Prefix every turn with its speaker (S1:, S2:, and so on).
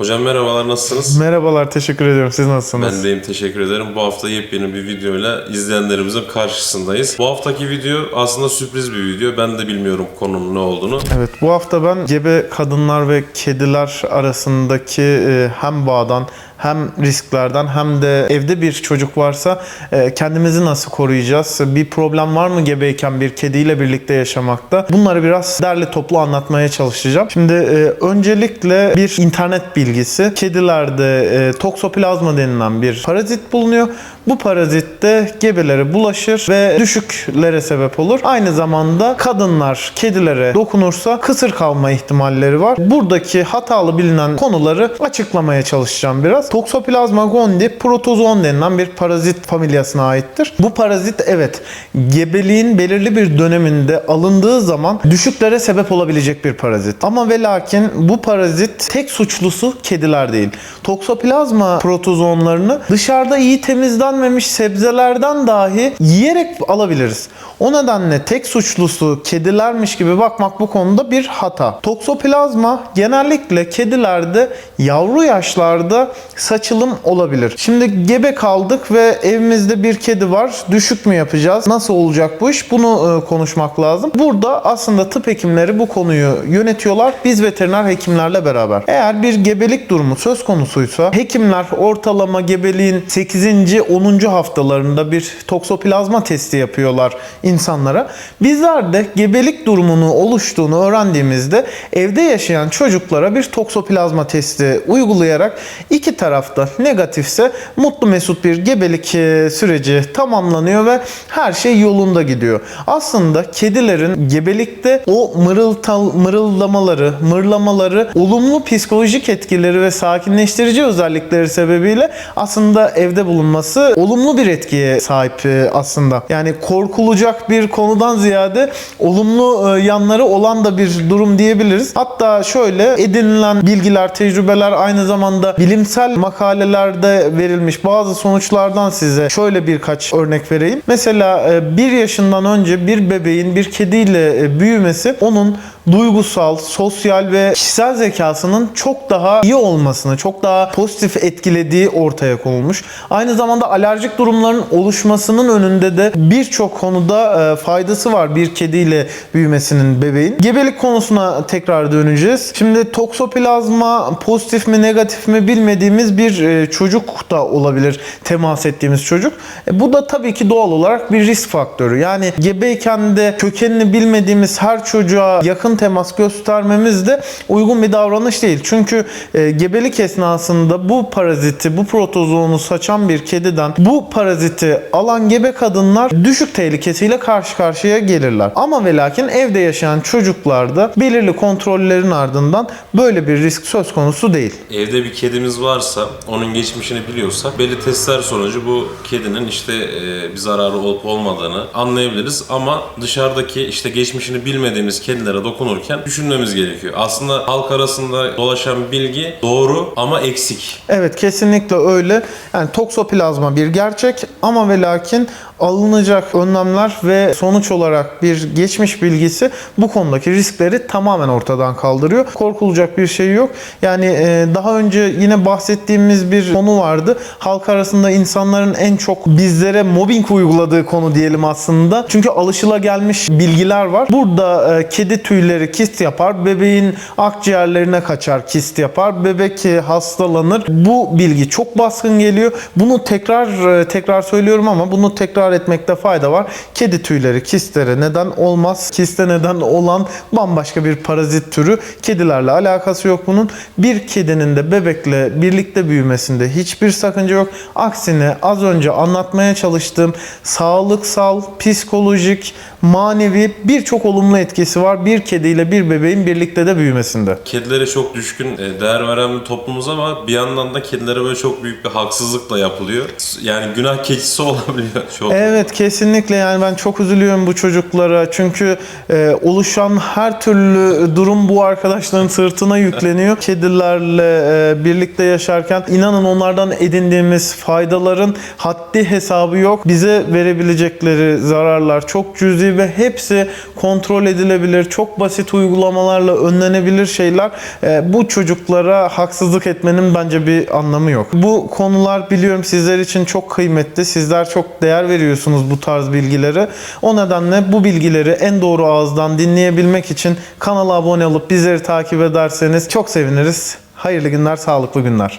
S1: Hocam merhabalar nasılsınız?
S2: Merhabalar, teşekkür ediyorum. Siz nasılsınız?
S1: Ben deyim teşekkür ederim. Bu hafta yepyeni bir videoyla izleyenlerimizin karşısındayız. Bu haftaki video aslında sürpriz bir video. Ben de bilmiyorum konunun ne olduğunu.
S2: Evet, bu hafta ben gebe kadınlar ve kediler arasındaki e, hem bağdan hem risklerden hem de evde bir çocuk varsa e, kendimizi nasıl koruyacağız? Bir problem var mı gebeyken bir kediyle birlikte yaşamakta? Bunları biraz derli toplu anlatmaya çalışacağım. Şimdi e, öncelikle bir internet bilgisi. Kedilerde e, toksoplazma denilen bir parazit bulunuyor. Bu parazit de gebelere bulaşır ve düşüklere sebep olur. Aynı zamanda kadınlar kedilere dokunursa kısır kalma ihtimalleri var. Buradaki hatalı bilinen konuları açıklamaya çalışacağım biraz. Toxoplasma gondii protozoon denilen bir parazit familyasına aittir. Bu parazit evet gebeliğin belirli bir döneminde alındığı zaman düşüklere sebep olabilecek bir parazit. Ama ve lakin bu parazit tek suçlusu kediler değil. Toxoplasma protozoonlarını dışarıda iyi temizlenmemiş sebzelerden dahi yiyerek alabiliriz. O nedenle tek suçlusu kedilermiş gibi bakmak bu konuda bir hata. Toxoplasma genellikle kedilerde yavru yaşlarda saçılım olabilir. Şimdi gebe kaldık ve evimizde bir kedi var. Düşük mü yapacağız? Nasıl olacak bu iş? Bunu e, konuşmak lazım. Burada aslında tıp hekimleri bu konuyu yönetiyorlar. Biz veteriner hekimlerle beraber. Eğer bir gebelik durumu söz konusuysa hekimler ortalama gebeliğin 8. 10. haftalarında bir toksoplazma testi yapıyorlar insanlara. Bizler de gebelik durumunu oluştuğunu öğrendiğimizde evde yaşayan çocuklara bir toksoplazma testi uygulayarak iki tarafta negatifse mutlu mesut bir gebelik e, süreci tamamlanıyor ve her şey yolunda gidiyor. Aslında kedilerin gebelikte o mırıltal, mırıldamaları, mırlamaları, olumlu psikolojik etkileri ve sakinleştirici özellikleri sebebiyle aslında evde bulunması olumlu bir etkiye sahip e, aslında. Yani korkulacak bir konudan ziyade olumlu e, yanları olan da bir durum diyebiliriz. Hatta şöyle edinilen bilgiler, tecrübeler aynı zamanda bilimsel makalelerde verilmiş bazı sonuçlardan size şöyle birkaç örnek vereyim. Mesela e, bir yaşından önce bir bebeğin bir kediyle e, büyümesi onun duygusal, sosyal ve kişisel zekasının çok daha iyi olmasını, çok daha pozitif etkilediği ortaya konulmuş. Aynı zamanda alerjik durumların oluşmasının önünde de birçok konuda e, faydası var bir kediyle büyümesinin bebeğin. Gebelik konusuna tekrar döneceğiz. Şimdi toksoplazma pozitif mi negatif mi bilmediğimiz bir e, çocuk da olabilir temas ettiğimiz çocuk. E, bu da tabii ki doğal olarak bir risk faktörü. Yani gebeyken de kökenini bilmediğimiz her çocuğa yakın temas göstermemiz de uygun bir davranış değil. Çünkü e, gebelik esnasında bu paraziti, bu protozoonu saçan bir kediden bu paraziti alan gebe kadınlar düşük tehlikesiyle karşı karşıya gelirler. Ama ve lakin evde yaşayan çocuklarda belirli kontrollerin ardından böyle bir risk söz konusu değil.
S1: Evde bir kedimiz varsa, onun geçmişini biliyorsak belli testler sonucu bu kedinin işte e, bir zararı olup olmadığını anlayabiliriz. Ama dışarıdaki işte geçmişini bilmediğimiz kedilere dokunurken düşünmemiz gerekiyor. Aslında halk arasında dolaşan bilgi doğru ama eksik.
S2: Evet kesinlikle öyle. Yani toksoplazma bir gerçek ama ve lakin alınacak önlemler ve sonuç olarak bir geçmiş bilgisi bu konudaki riskleri tamamen ortadan kaldırıyor. Korkulacak bir şey yok. Yani e, daha önce yine bahsettiğimiz bir konu vardı. Halk arasında insanların en çok bizlere mobbing uyguladığı konu diyelim aslında. Çünkü alışılagelmiş bilgiler var. Burada e, kedi tüyleri kist yapar, bebeğin akciğerlerine kaçar, kist yapar, bebek e, hastalanır. Bu bilgi çok baskın geliyor. Bunu tekrar tekrar söylüyorum ama bunu tekrar etmekte fayda var. Kedi tüyleri kistlere neden olmaz. Kiste neden olan bambaşka bir parazit türü. Kedilerle alakası yok bunun. Bir kedinin de bebekle birlikte büyümesinde hiçbir sakınca yok. Aksine az önce anlatmaya çalıştığım sağlıksal, psikolojik, manevi birçok olumlu etkisi var bir kediyle bir bebeğin birlikte de büyümesinde.
S1: Kedilere çok düşkün, e, değer veren bir toplumuz ama bir yandan da kedilere böyle çok büyük bir haksızlık da yapılıyor. Yani günah keçisi olabiliyor çok.
S2: Evet kesinlikle yani ben çok üzülüyorum bu çocuklara çünkü e, oluşan her türlü durum bu arkadaşların sırtına yükleniyor. Kedilerle e, birlikte yaşarken inanın onlardan edindiğimiz faydaların haddi hesabı yok. Bize verebilecekleri zararlar çok cüzi hepsi ve hepsi kontrol edilebilir. Çok basit uygulamalarla önlenebilir şeyler. E, bu çocuklara haksızlık etmenin bence bir anlamı yok. Bu konular biliyorum sizler için çok kıymetli. Sizler çok değer veriyorsunuz bu tarz bilgileri. O nedenle bu bilgileri en doğru ağızdan dinleyebilmek için kanala abone olup bizleri takip ederseniz çok seviniriz. Hayırlı günler, sağlıklı günler.